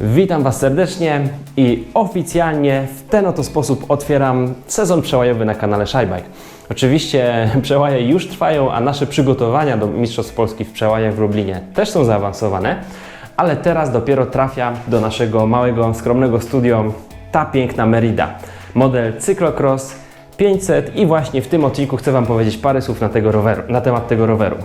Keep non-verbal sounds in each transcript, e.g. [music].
Witam Was serdecznie i oficjalnie w ten oto sposób otwieram sezon przełajowy na kanale Szajbajk. Oczywiście [laughs] przełaje już trwają, a nasze przygotowania do Mistrzostw Polski w przełajach w Lublinie też są zaawansowane, ale teraz dopiero trafia do naszego małego, skromnego studio ta piękna Merida. Model Cyclocross 500 i właśnie w tym odcinku chcę Wam powiedzieć parę słów na, tego roweru, na temat tego roweru.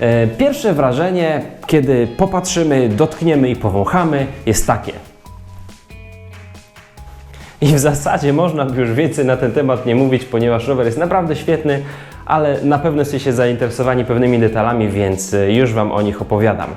E, Pierwsze wrażenie, kiedy popatrzymy, dotkniemy i powąchamy, jest takie. I w zasadzie można by już więcej na ten temat nie mówić, ponieważ rower jest naprawdę świetny, ale na pewno jesteście zainteresowani pewnymi detalami, więc e, już Wam o nich opowiadam.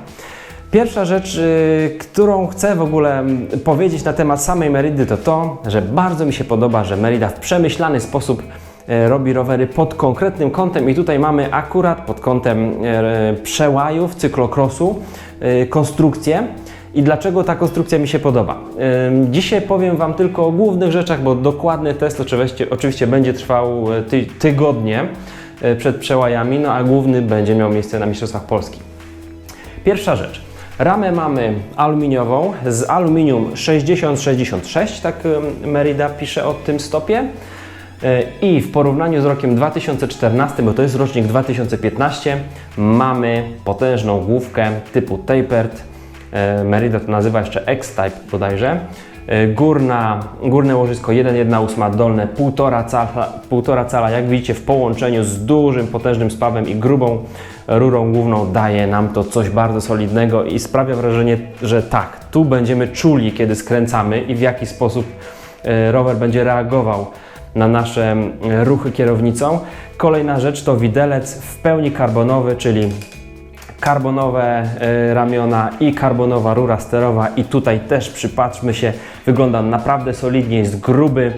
Pierwsza rzecz, y, którą chcę w ogóle powiedzieć na temat samej Meridy, to to, że bardzo mi się podoba, że Merida w przemyślany sposób e, robi rowery pod konkretnym kątem i tutaj mamy akurat pod kątem e, przełajów, cyklokrosu, e, konstrukcję. I dlaczego ta konstrukcja mi się podoba? Dzisiaj powiem Wam tylko o głównych rzeczach, bo dokładny test oczywiście, oczywiście będzie trwał e, ty, tygodnie e, przed przełajami, no a główny będzie miał miejsce na Mistrzostwach Polski. Pierwsza rzecz. Ramę mamy aluminiową z aluminium 6066, tak Merida pisze o tym stopie. E, I w porównaniu z rokiem 2014, bo to jest rocznik 2015, mamy potężną główkę typu tapered. E, Merida to nazywa jeszcze X-Type bodajże. E, Górna, górne łożysko 1,1,8, dolne 1,5 cala, 1,5 cala, jak widzicie w połączeniu z dużym, potężnym spawem i grubą rurą główną daje nam to coś bardzo solidnego i sprawia wrażenie, że tak, tu będziemy czuli, kiedy skręcamy i w jaki sposób rower będzie reagował na nasze mm, ruchy kierownicą. Kolejna rzecz to widelec w pełni karbonowy, czyli karbonowe e, ramiona i karbonowa rura sterowa i tutaj też przypatrzmy się, wygląda naprawdę solidnie, jest gruby.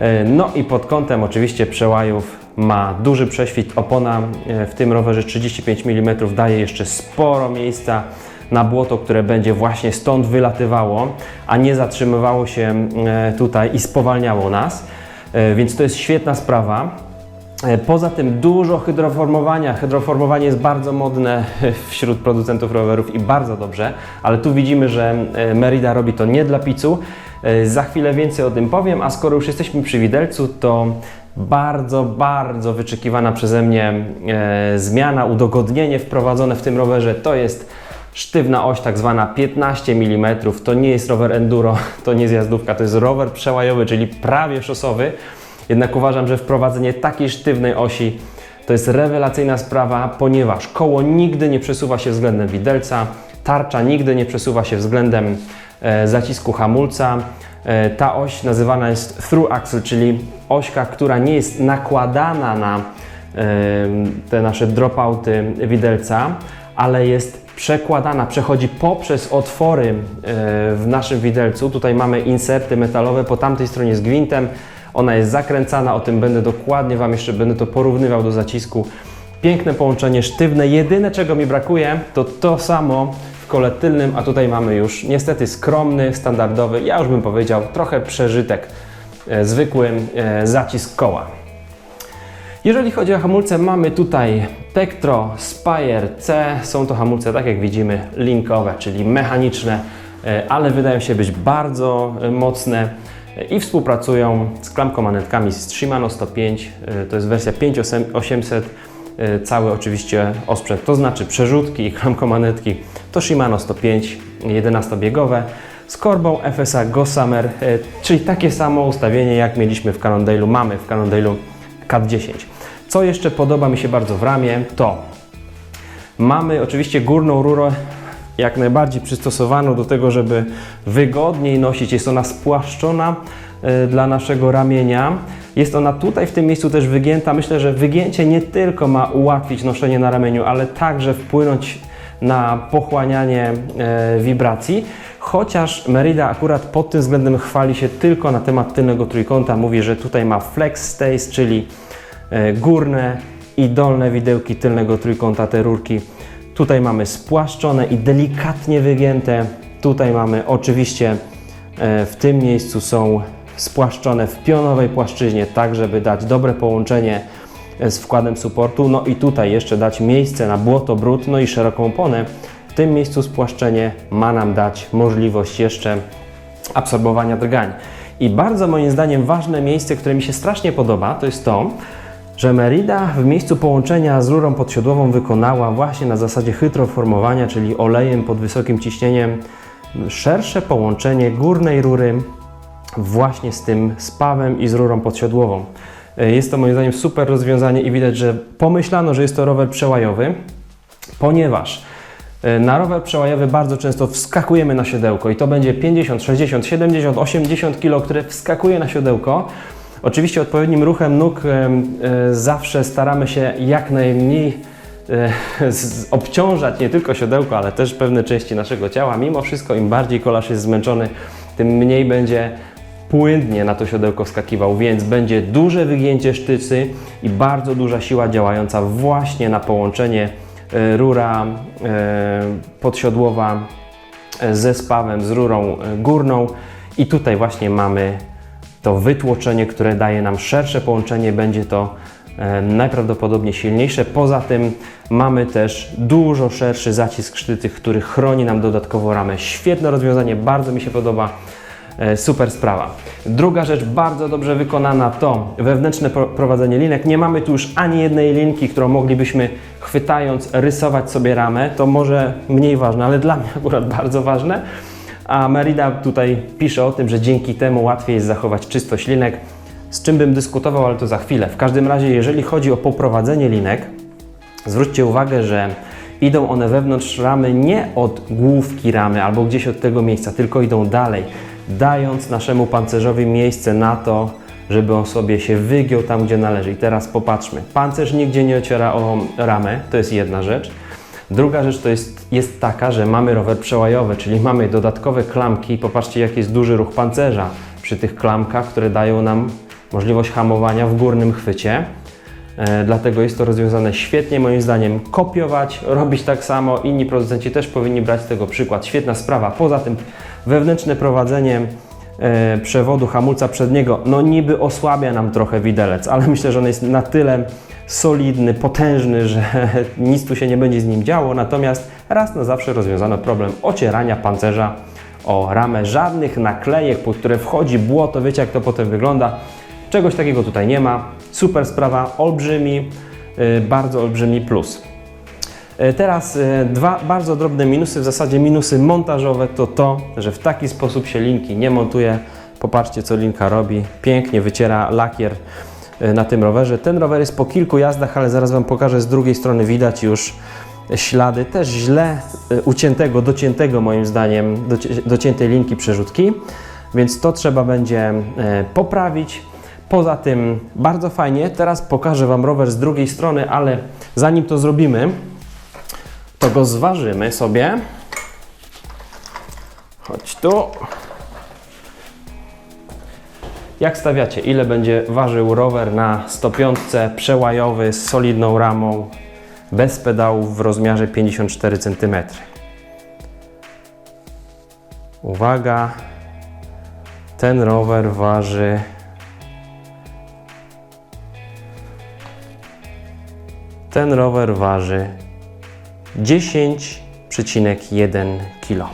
E, No i pod kątem oczywiście przełajów ma duży prześwit, opona e, w tym rowerze 35 mm daje jeszcze sporo miejsca na błoto, które będzie właśnie stąd wylatywało, a nie zatrzymywało się e, tutaj i spowalniało nas. E, Więc to jest świetna sprawa. E, Poza tym dużo hydroformowania. Hydroformowanie jest bardzo modne [laughs] wśród producentów rowerów i bardzo dobrze, ale tu widzimy, że e, Merida robi to nie dla picu. Za chwilę więcej o tym powiem, a skoro już jesteśmy przy widelcu, to bardzo, bardzo wyczekiwana przeze mnie zmiana, udogodnienie wprowadzone w tym rowerze to jest sztywna oś, tak zwana 15 mm. To nie jest rower enduro, [laughs] to nie jest jazdówka, to jest rower przełajowy, czyli prawie szosowy. Jednak uważam, że wprowadzenie takiej sztywnej osi to jest rewelacyjna sprawa, ponieważ koło nigdy nie przesuwa się względem widelca, tarcza nigdy nie przesuwa się względem e, zacisku hamulca. E, ta oś nazywana jest through axle, czyli ośka, która nie jest nakładana na e, te nasze dropouty widelca, ale jest przekładana, przechodzi poprzez otwory e, w naszym widelcu. Tutaj mamy inserty metalowe, po tamtej stronie z gwintem. Ona jest zakręcana, o tym będę dokładnie Wam jeszcze będę to porównywał do zacisku. Piękne połączenie sztywne. Jedyne czego mi brakuje to to samo w kole tylnym, a tutaj mamy już niestety skromny, standardowy, ja już bym powiedział trochę przeżytek, e, zwykły e, zacisk koła. Jeżeli chodzi o hamulce, mamy tutaj Tektro Spire C. Są to hamulce, tak jak widzimy, linkowe, czyli mechaniczne, e, ale wydają się być bardzo e, mocne e, i współpracują z klamkomanetkami z Shimano 105. e, To jest wersja 5800. e, Cały oczywiście osprzęt, to znaczy przerzutki i klamkomanetki to Shimano 105 11-biegowe z korbą FSA Gossamer, czyli takie samo ustawienie jak mieliśmy w Cannondale'u, mamy w Cannondale'u CAT 10. Co jeszcze podoba mi się bardzo w ramię, to mamy oczywiście górną rurę jak najbardziej przystosowaną do tego, żeby wygodniej nosić. Jest ona spłaszczona e, dla naszego ramienia. Jest ona tutaj w tym miejscu też wygięta. Myślę, że wygięcie nie tylko ma ułatwić noszenie na ramieniu, ale także wpłynąć na pochłanianie e, wibracji. Chociaż Merida akurat pod tym względem chwali się tylko na temat tylnego trójkąta. Mówi, że tutaj ma flex stays, czyli e, górne i dolne widełki tylnego trójkąta, te rurki. Tutaj mamy spłaszczone i delikatnie wygięte. Tutaj mamy oczywiście e, w tym miejscu są spłaszczone w pionowej płaszczyźnie, tak żeby dać dobre połączenie z wkładem supportu. No i tutaj jeszcze dać miejsce na błoto, brud, no i szeroką oponę. tym miejscu spłaszczenie ma nam dać możliwość jeszcze absorbowania drgań. I bardzo moim zdaniem ważne miejsce, które mi się strasznie podoba, to jest to, że Merida w miejscu połączenia z rurą podsiodłową wykonała właśnie na zasadzie hytroformowania, czyli olejem pod wysokim ciśnieniem, szersze połączenie górnej rury właśnie z tym spawem i z rurą podsiodłową. E, Jest to moim zdaniem super rozwiązanie i widać, że pomyślano, że jest to rower przełajowy, ponieważ e, na rower przełajowy bardzo często wskakujemy na siodełko i to będzie 50, 60, 70, 80 kg, które wskakuje na siodełko. Oczywiście odpowiednim ruchem nóg e, zawsze staramy się jak najmniej [laughs] obciążać nie tylko siodełko, ale też pewne części naszego ciała. Mimo wszystko im bardziej kolarz jest zmęczony, tym mniej będzie płynnie na to siodełko wskakiwał, więc będzie duże wygięcie sztycy i bardzo duża siła działająca właśnie na połączenie e, rura e, podsiodłowa e, ze spawem, z rurą górną i tutaj właśnie mamy to wytłoczenie, które daje nam szersze połączenie, będzie to najprawdopodobniej silniejsze. Poza tym mamy też dużo szerszy zacisk sztycy, który chroni nam dodatkowo ramę. Świetne rozwiązanie, bardzo mi się podoba. E, Super sprawa. Druga rzecz bardzo dobrze wykonana to wewnętrzne pro- prowadzenie linek. Nie mamy tu już ani jednej linki, którą moglibyśmy chwytając rysować sobie ramę. To może mniej ważne, ale dla mnie akurat bardzo ważne. A Merida tutaj pisze o tym, że dzięki temu łatwiej jest zachować czystość linek, z czym bym dyskutował, ale to za chwilę. W każdym razie, jeżeli chodzi o poprowadzenie linek, Zwróćcie uwagę, że idą one wewnątrz ramy nie od główki ramy albo gdzieś od tego miejsca, tylko idą dalej, dając naszemu pancerzowi miejsce na to, żeby on sobie się wygiął tam, gdzie należy. I teraz popatrzmy. Pancerz nigdzie nie ociera o ramę, to jest jedna rzecz. Druga rzecz to jest, jest taka, że mamy rower przełajowy, czyli mamy dodatkowe klamki. Popatrzcie, jaki jest duży ruch pancerza przy tych klamkach, które dają nam możliwość hamowania w górnym chwycie. E, Dlatego jest to rozwiązane świetnie, moim zdaniem, kopiować, robić tak samo. Inni producenci też powinni brać tego przykład. Świetna sprawa. Poza tym wewnętrzne prowadzenie e, przewodu hamulca przedniego, no niby osłabia nam trochę widelec, ale [laughs] myślę, że on jest na tyle solidny, potężny, że [laughs] nic tu się nie będzie z nim działo. Natomiast raz na zawsze rozwiązano problem ocierania pancerza o ramę. Żadnych naklejek, pod które wchodzi błoto, wiecie jak to potem wygląda. Czegoś takiego tutaj nie ma. Super sprawa, olbrzymi, y, bardzo olbrzymi plus. Y, Teraz y, dwa bardzo drobne minusy, w zasadzie minusy montażowe to to, że w taki sposób się linki nie montuje. Popatrzcie co linka robi, pięknie wyciera lakier y, na tym rowerze. Ten rower jest po kilku jazdach, ale zaraz Wam pokażę z drugiej strony widać już ślady też źle uciętego, dociętego moim zdaniem, doci- dociętej linki przerzutki, więc to trzeba będzie e, poprawić. Poza tym bardzo fajnie, teraz pokażę Wam rower z drugiej strony, ale zanim to zrobimy, to go zważymy sobie. Chodź tu. Jak stawiacie, ile będzie ważył rower na 105 przełajowy z solidną ramą, bez pedałów w rozmiarze 54 cm? Uwaga, ten rower waży Ten rower waży 10,1 kg.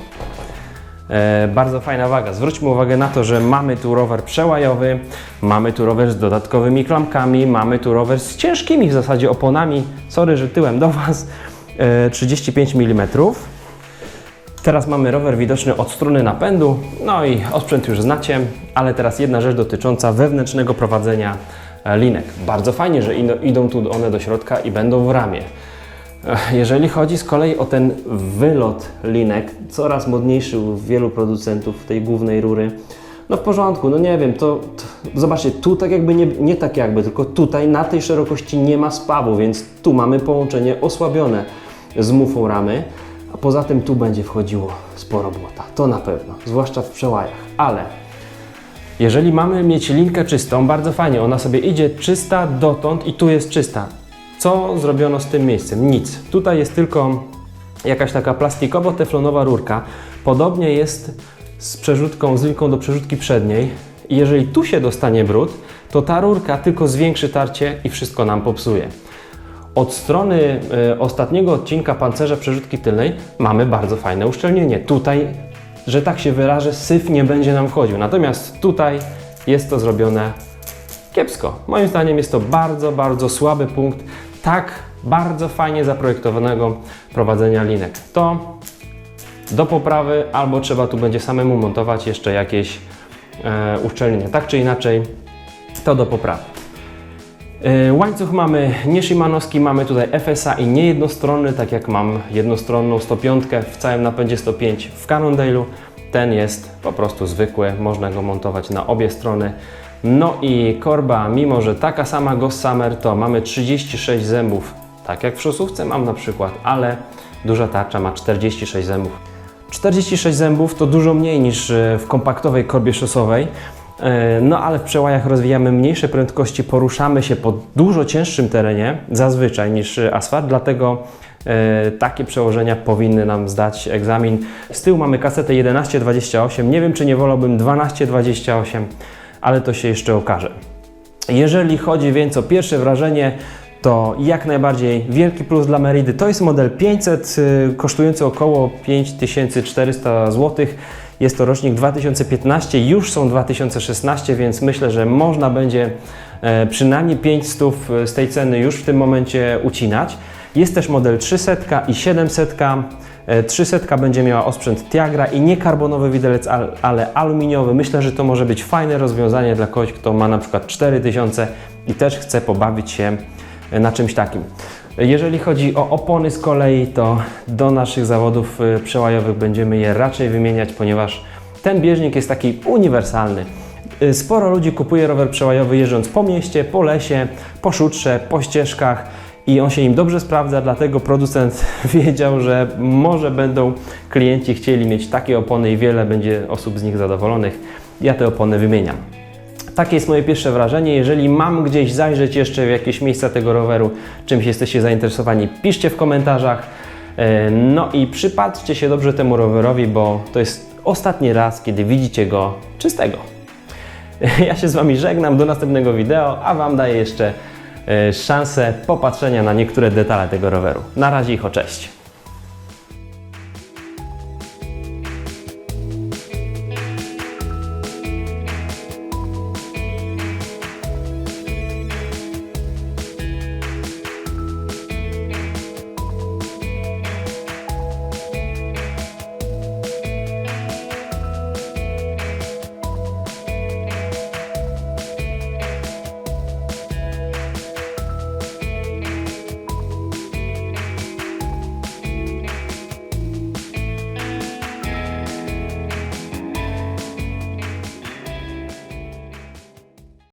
E, bardzo fajna waga. Zwróćmy uwagę na to, że mamy tu rower przełajowy, mamy tu rower z dodatkowymi klamkami, mamy tu rower z ciężkimi w zasadzie oponami. Sorry, że tyłem do Was. E, 35 mm. Teraz mamy rower widoczny od strony napędu, no i osprzęt już znacie, ale teraz jedna rzecz dotycząca wewnętrznego prowadzenia e, linek. Bardzo fajnie, że idą tu one do środka i będą w ramię. [laughs] Jeżeli chodzi z kolei o ten wylot linek, coraz modniejszy u wielu producentów tej głównej rury, no w porządku, no nie wiem, to, to zobaczcie, tu tak jakby nie, nie tak jakby, tylko tutaj na tej szerokości nie ma spawu, więc tu mamy połączenie osłabione z mufą ramy, a poza tym tu będzie wchodziło sporo błota, to na pewno, zwłaszcza w przełajach, ale jeżeli mamy mieć linkę czystą, bardzo fajnie, ona sobie idzie czysta dotąd i tu jest czysta. Co zrobiono z tym miejscem? Nic. Tutaj jest tylko jakaś taka plastikowo-teflonowa rurka. Podobnie jest z przerzutką, z linką do przerzutki przedniej. I jeżeli tu się dostanie brud, to ta rurka tylko zwiększy tarcie i wszystko nam popsuje. Od strony e, ostatniego odcinka pancerza przerzutki tylnej mamy bardzo fajne uszczelnienie. Tutaj, że tak się wyrażę, syf nie będzie nam wchodził. Natomiast tutaj jest to zrobione kiepsko. Moim zdaniem jest to bardzo, bardzo słaby punkt tak bardzo fajnie zaprojektowanego prowadzenia linek. To do poprawy albo trzeba tu będzie samemu montować jeszcze jakieś e. Tak czy inaczej, to do poprawy. E, Łańcuch mamy nie Shimanowski, mamy tutaj FSA i nie jednostronny, tak jak mam jednostronną 105 w całym napędzie 105 w Cannondale'u. Ten jest po prostu zwykły, można go montować na obie strony. No i korba, mimo że taka sama Gossamer, to mamy 36 zębów, tak jak w szosówce mam na przykład, ale duża tarcza ma 46 zębów. 46 zębów to dużo mniej niż e, w kompaktowej korbie szosowej. E, No ale w przełajach rozwijamy mniejsze prędkości, poruszamy się po dużo cięższym terenie zazwyczaj niż e, asfalt, dlatego takie przełożenia powinny nam zdać egzamin. Z tyłu mamy kasetę 1128, nie wiem czy nie wolałbym 1228, ale to się jeszcze okaże. Jeżeli chodzi więc o pierwsze wrażenie, to jak najbardziej wielki plus dla Meridy. To jest model 500, y, kosztujący około 5400 zł. Jest to rocznik 2015, już są 2016, więc myślę, że można będzie e, przynajmniej 500 z tej ceny już w tym momencie ucinać. Jest też model 300 i 700. E, 300 będzie miała osprzęt Tiagra i nie karbonowy widelec, al- ale aluminiowy. Myślę, że to może być fajne rozwiązanie dla kogoś, kto ma na przykład 4000 i też chce pobawić się e, na czymś takim. Jeżeli chodzi o opony z kolei, to do naszych zawodów e, przełajowych będziemy je raczej wymieniać, ponieważ ten bieżnik jest taki uniwersalny. Sporo ludzi kupuje rower przełajowy jeżdżąc po mieście, po lesie, po szutrze, po ścieżkach i on się im dobrze sprawdza, dlatego producent [laughs] wiedział, że może będą klienci chcieli mieć takie opony i wiele będzie osób z nich zadowolonych. Ja te opony wymieniam. Takie jest moje pierwsze wrażenie. Jeżeli mam gdzieś zajrzeć jeszcze w jakieś miejsca tego roweru, czymś jesteście zainteresowani, piszcie w komentarzach. E, No i przypatrzcie się dobrze temu rowerowi, bo to jest ostatni raz, kiedy widzicie go czystego. [laughs] Ja się z Wami żegnam do następnego wideo, a Wam daję jeszcze szansę popatrzenia na niektóre detale tego roweru. Na razie, o cześć.